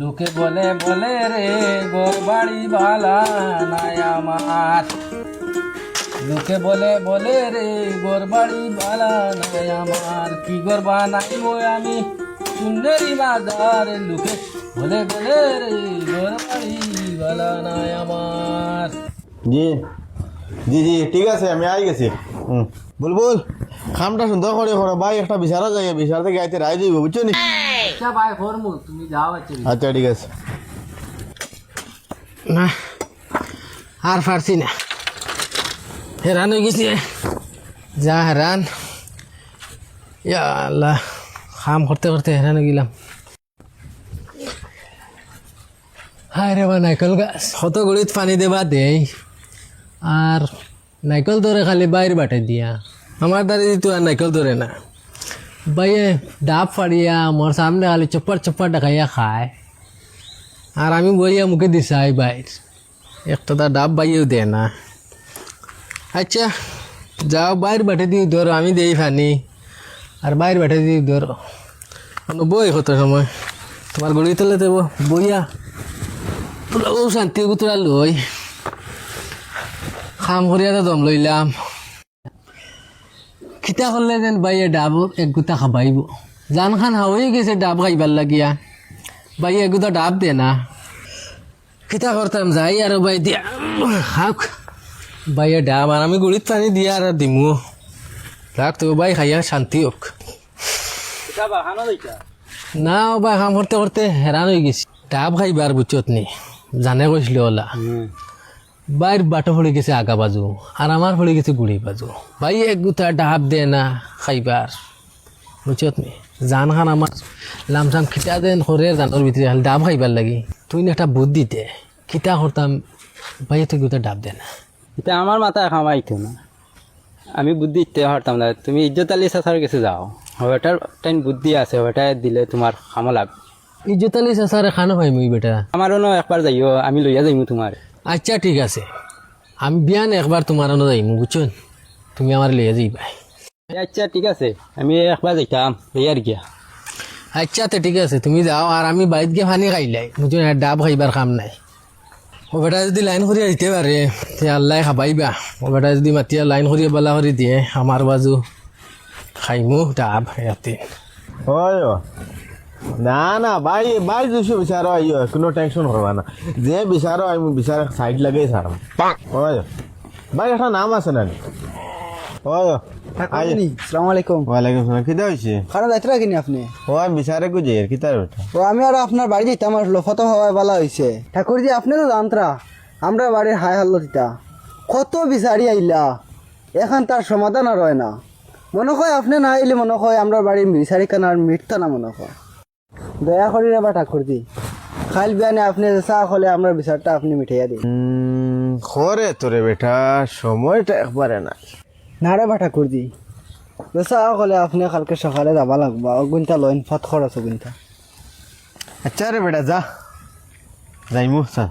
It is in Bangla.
লোকে বলে বলে রে গোর বাড়ি ভালা নাই আমার। লোকে বলে বলে রে, গোর বাড়ি ভালা নাই আমার। কি গোর বানাইব আমি? সুন্দরী মাদার লোকে বলে বলে রে, গোর বাড়ি ভালা নাই আমার। জি জি জি, ঠিক আছে, আমি আই গেছি। হুম বুলবুল খামটা সুন্দর করে করো। ভাই একটা বিচারা যায় বিচার থেকে আইতে রায় যাইব বুঝছ নি? আচ্ছা ভাই ফরমু তুমি যাও আচ্ছা আচ্ছা ঠিক আছে। না আর পারছি না। হেরান হয়ে গেছি। যা হেরান। ইয়া আল্লাহ কাম করতে করতে হেরান হয়ে গেলাম। হায় রে বা নাইকল গাছ। কত গড়িত পানি দেবা দেই। আর নাইকল ধরে খালি বাইরে বাটে দিয়া। আমার দ্বারা তো আর নাইকল ধরে না বাইয়ে ডাব ফাড়িয়া মোর সামনে খালি চপ্পর চপ্পর ডাকাইয়া খায় আর আমি বইয়া মুখে দিছাই বাইর একটা তা ডাব বাইয়েও দে না আচ্ছা যাও বাইর বাটে দিও ধরো আমি দেই ফানি আর বাইর বাটে দিও ধরো বই কত সময় তোমার গড়ি তলে দেবো বইয়া শান্তি গুতরা লই খাম করিয়া দম লইলাম খিতা করলে যেন বাইয়ে ডাব এক গুতা খাবাইব জান খান হাওয়াই গেছে ডাব খাইবার লাগিয়া। ভাই এগুলো ডাব দে না। কিতা করতাম যাই আর ভাই দিয়া। খাক ভাইয়া ডাব আর আমি গুড়িত পানি দিয়া আর দিমু। রাখ তো ভাই খাইয়া শান্তি হোক না ও ভাই কাম করতে করতে হেরান হয়ে গেছি। ডাব খাইবার বুচত নি। জানে কৈছিল ওলা বাইর বাটো পড়ে গেছে আগা বাজু আর আমার পড়ে গেছে গুড়ি বাজু। ভাই এক গুতা ডাব দে না খাইবার বুঝছত নি? জান খান আমার লামসাম খিতা দেন সরে জানোর ভিতরে খালি ডাব খাইবার লাগি। তুই না একটা বুদ্ধি দে খিতা করতাম ভাই তুই গুতা ডাব দে না। এটা আমার মাথায় খামাইতো না। আমি বুদ্ধি দিতে পারতাম না তুমি ইজ্জত আলী চাচার কাছে যাও। ওটার টাইম বুদ্ধি আছে ওটা দিলে তোমার খামো লাগবে ইজ্জত আলী চাচারে খানো পাই মুই বেটা। আমারও ন একবার যাইও আমি লইয়া যাইমু তোমার আচ্ছা ঠিক আছে। আমি বিয়ান একবার তোমার আনো যাইমু বুঝছেন? তুমি আমার লিয়ে যাইবাই আচ্ছা ঠিক আছে। আমি একবার যাইতাম লইয়ার গিয়া আচ্ছা তো ঠিক আছে তুমি যাও আর আমি বাইত গিয়ে পানি খাইলাই বুঝছ না ডাব খাইবার কাম নাই। ও বেটা যদি লাইন করিয়া দিতে পারে তে আল্লাহ খাবাইবা। ও বেটা যদি মাতিয়া লাইন করিয়া বালা করে দিয়ে আমার বাজু খাইমু ডাব ইয়াতে। হয়। না না ভাই ভাই দুশো বিচারো আইও কোনো টেনশন করবা না। যে বিচারো আমি বিচার সাইড লাগাই সারাম হয় ও। ভাই একটা নাম আছে না? হয় আলাইকুম। ওয়ালাইকুম রাখিনি আপনি? ও আমি বিচারে গুজে কিতা বেটা ও আমি আর আপনার বাড়ি যেতাম আর লফত হওয়ায় বলা হয়েছে ঠাকুরজি আপনি তো জানতরা আমরা বাড়ির হাই হাল্লো দিতা কত বিচারি আইলা এখন তার সমাধান আর হয় না। মনে হয় আপনি না আইলে মনে হয় আমরা বাড়ির বিচারি কেন আর মিটতো না মনে হয় দয়া করি রে বা ঠাকুরজি। খাইল বিয়ানে আপনি চা হলে আমরা বিচারটা আপনি মিঠাইয়া দিন খরে তোরে বেটা সময়টা একবারে নাই। না রে বা ঠাকুরজি চা হলে আপনি কালকে সকালে যাবা লাগবা। অগুনটা লইন ফত খরচ অগুনটা আচ্ছা রে বেটা যা। যাইমু চা।